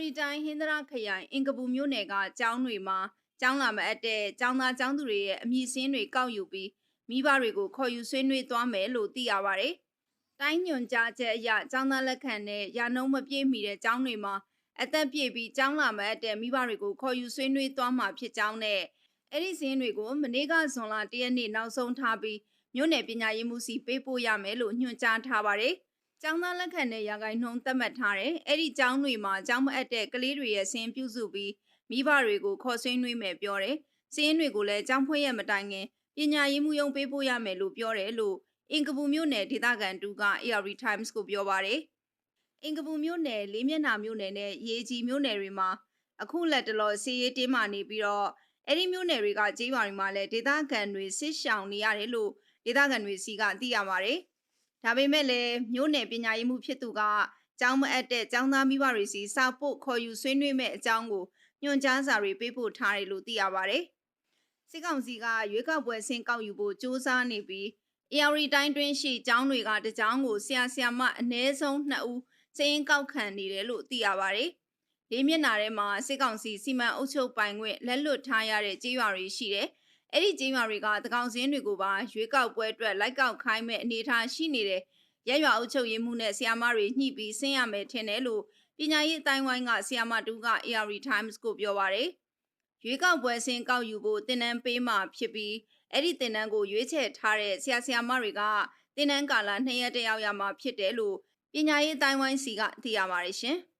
ရီတိုင်းဟင်္ဒရာခရိုင်အင်ကပူမြို့နယ်ကကျောင်းတွေမှာကျောင်းလာမအပ်တဲ့ကျောင်းသားကျောင်းသူတွေရဲ့အမည်စင်းတွေကောက်ယူပြီးမိဘတွေကိုခေါ်ယူဆွေးနွေးသွားမယ်လို့သိရပါတယ်။တိုင်းညွန်ကြားချက်အရကျောင်းသားလက်ခံတဲ့ရာနှုံးမပြည့်မီတဲ့ကျောင်းတွေမှာအသက်ပြည့်ပြီးကျောင်းလာမအပ်တဲ့မိဘတွေကိုခေါ်ယူဆွေးနွေးသွားမှာဖြစ်ကြောင်းနဲ့အဲ့ဒီစင်းတွေကိုမနေ့ကဇွန်လ၁ရက်နေ့နောက်ဆုံးထားပြီးမြို့နယ်ပညာရေးမှုစီပေးပို့ရမယ်လို့ညွှန်ကြားထားပါတယ်။ ကျောင်းသားလက်ခံတဲ့ရာဂိုင်နှုန်းသတ်မှတ်ထားတယ်။အဲ့ဒီကျောင်းတွေမှာကျောင်းမအပ်တဲ့ကလေးတွေရဲ့စင်ပြုစုပြီးမိဘတွေကိုခေါ်ဆွေးနွေးမယ်ပြောတယ်။စင်းတွေကိုလည်းကျောင်းဖွင့်ရမတိုင်ခင်ပညာရေးမှုယုံပေးပို့ရမယ်လို့ပြောတယ်လို့အင်ကပူမြို့နယ်ဒေသခံတူက AR Times ကိုပြောပါတယ်။အင်ကပူမြို့နယ်လေးမျက်နှာမြို့နယ်နဲ့ရေကြီးမြို့နယ်တွေမှာအခုလက်တလောစီးရေးတင်းမာနေပြီးတော့အဲ့ဒီမြို့နယ်တွေကကြေးရွာတွေမှာလည်းဒေသခံတွေဆစ်ရှောင်နေရတယ်လို့ဒေသခံတွေစီကသိရပါတယ်။ ဒါပေမဲ့လည်းမြို့နယ်ပညာရေးမှုဖြစ်သူကကျောင်းမအပ်တဲ့ကျောင်းသားမိဘတွေစီစာပို့ခေါ်ယူဆွေးနွေးမဲ့အကြောင်းကိုညွှန်ကြားစာတွေပေးပို့ထားတယ်လို့သိရပါတယ်။စစ်ကောင်စီကရွေးကောက်ပွဲဆင်းကောက်ယူဖို့စ조사နေပြီး AR တိုင်းတွင်းရှိကျောင်းတွေကတကျောင်းကိုဆရာဆရာမအနည်းဆုံး2ဦးစည်ရင်ကောက်ခံနေတယ်လို့သိရပါတယ်။လေးမျက်နှာထဲမှာစစ်ကောင်စီစီမံအုပ်ချုပ်ပိုင်ခွင့်လက်လွတ်ထားရတဲ့ကြေးရွာတွေရှိတယ်။ အဲ့ဒီကြေးရွာတွေကတကောင်စင်းတွေကိုပါရွေးကောက်ပွဲအတွက်လိုက်ကောက်ခိုင်းမဲ့အနေအထားရှိနေတယ်။ရက်ရွာအုပ်ချုပ်ရေးမှုနဲ့ဆီယာမတွေညှိပြီးဆင်းရမယ်ထင်တယ်လို့ပညာရေးအတိုင်းဝိုင်းကဆီယာမတူက AR Times ကိုပြောပါရယ်ရွေးကောက်ပွဲဆင်းကောက်ယူဖို့တင်နန်းပေးမှဖြစ်ပြီးအဲ့ဒီတင်နန်းကိုရွေးချယ်ထားတဲ့ဆရာဆရာမတွေကတင်နန်းကာလ2ရက်တယောက်ရမှာဖြစ်တယ်လို့ပညာရေးအတိုင်းဝိုင်းစီကသိရပါတယ်ရှင်။